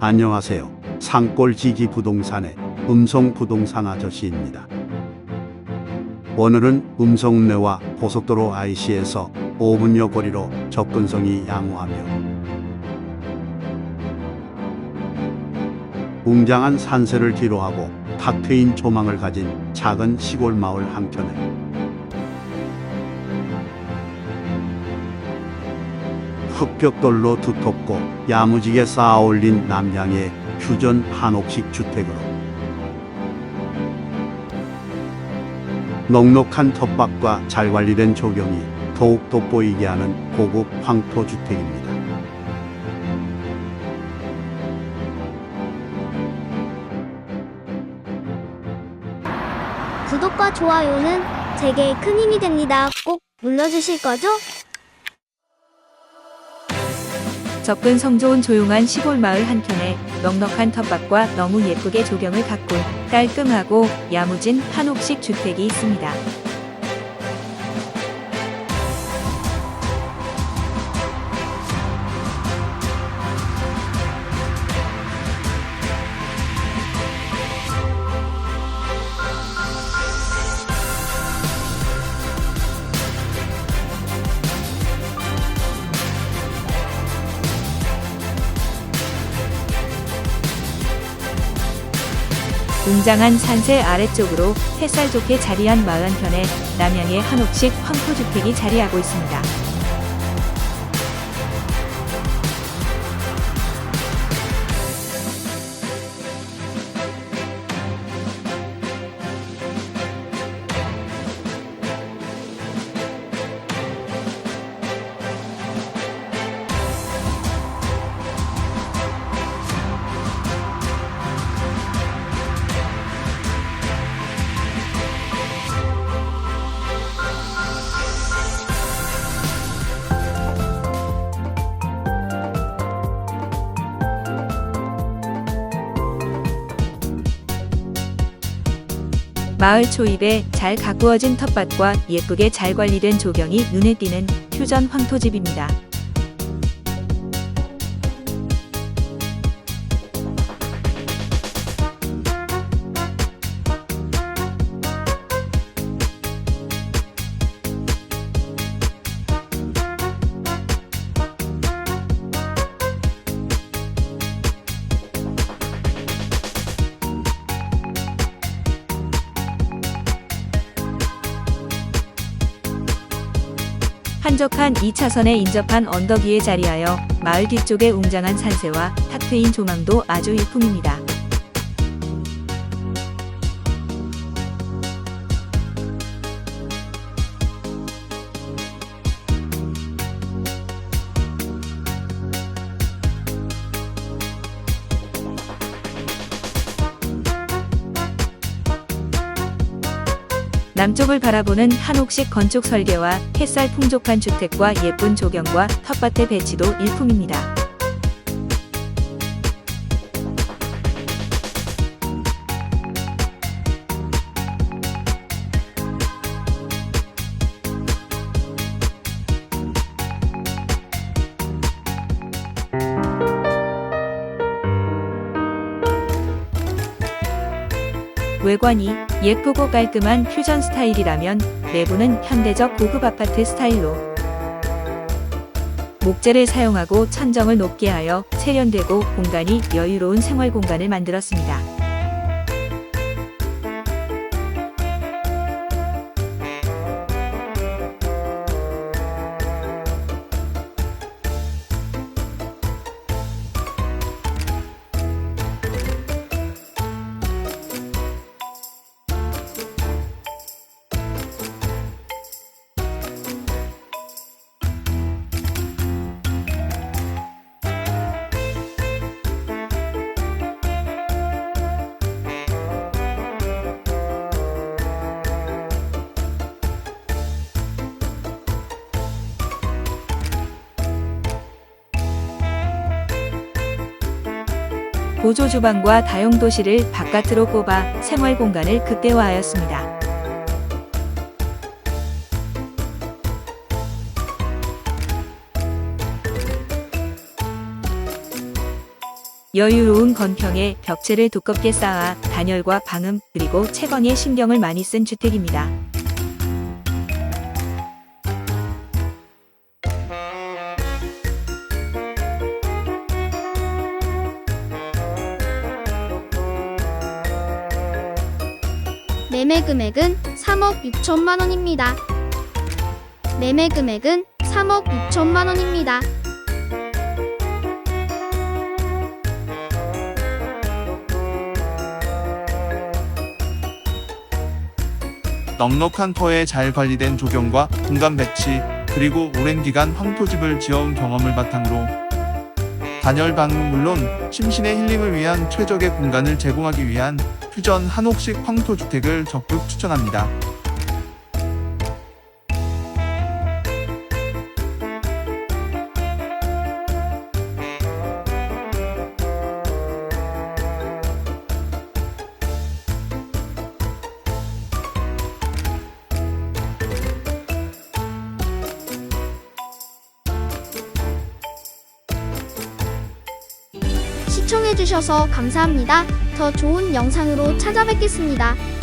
안녕하세요. 산골지기 부동산의 음성 부동산 아저씨입니다. 오늘은 음성내와 고속도로 IC에서 5분여 거리로 접근성이 양호하며 웅장한 산세를 뒤로하고 탁 트인 조망을 가진 작은 시골 마을 한켠에 흙벽돌로 두텁고 야무지게 쌓아 올린 남양의 퓨전 한옥식 주택으로 넉넉한 텃밭과 잘 관리된 조경이 더욱 돋보이게 하는 고급 황토 주택입니다. 구독과 좋아요는 제게 큰 힘이 됩니다. 꼭 눌러주실 거죠? 접근 성 좋은 조용한 시골 마을 한켠에 넉넉한 텃밭과 너무 예쁘게 조경을 가꾼 깔끔하고 야무진 한옥식 주택이 있습니다. 웅장한 산세 아래쪽으로 햇살 좋게 자리한 마을 한켠에 남양의 한옥식 황토주택이 자리하고 있습니다. 마을 초입에 잘 가꾸어진 텃밭과 예쁘게 잘 관리된 조경이 눈에 띄는 퓨전 황토집입니다. 한적한 2차선에 인접한 언덕 위에 자리하여 마을 뒤쪽의 웅장한 산세와 탁 트인 조망도 아주 일품입니다. 남쪽을 바라보는 한옥식 건축 설계와 햇살 풍족한 주택과 예쁜 조경과 텃밭의 배치도 일품입니다. 외관이 예쁘고 깔끔한 퓨전 스타일이라면 내부는 현대적 고급 아파트 스타일로 목재를 사용하고 천정을 높게 하여 세련되고 공간이 여유로운 생활 공간을 만들었습니다. 보조 주방과 다용도실을 바깥으로 뽑아 생활 공간을 극대화하였습니다. 여유로운 건평에 벽체를 두껍게 쌓아 단열과 방음 그리고 채광에 신경을 많이 쓴 주택입니다. 매매 금액은 3억 6천만 원입니다. 매매 금액은 3억 6천만 원입니다. 넉넉한 터에 잘 관리된 조경과 공간 배치, 그리고 오랜 기간 황토집을 지어온 경험을 바탕으로 단열 방은 물론 심신의 힐링을 위한 최적의 공간을 제공하기 위한 퓨전 한옥식 황토주택을 적극 추천합니다. 시청해주셔서 감사합니다. 더 좋은 영상으로 찾아뵙겠습니다.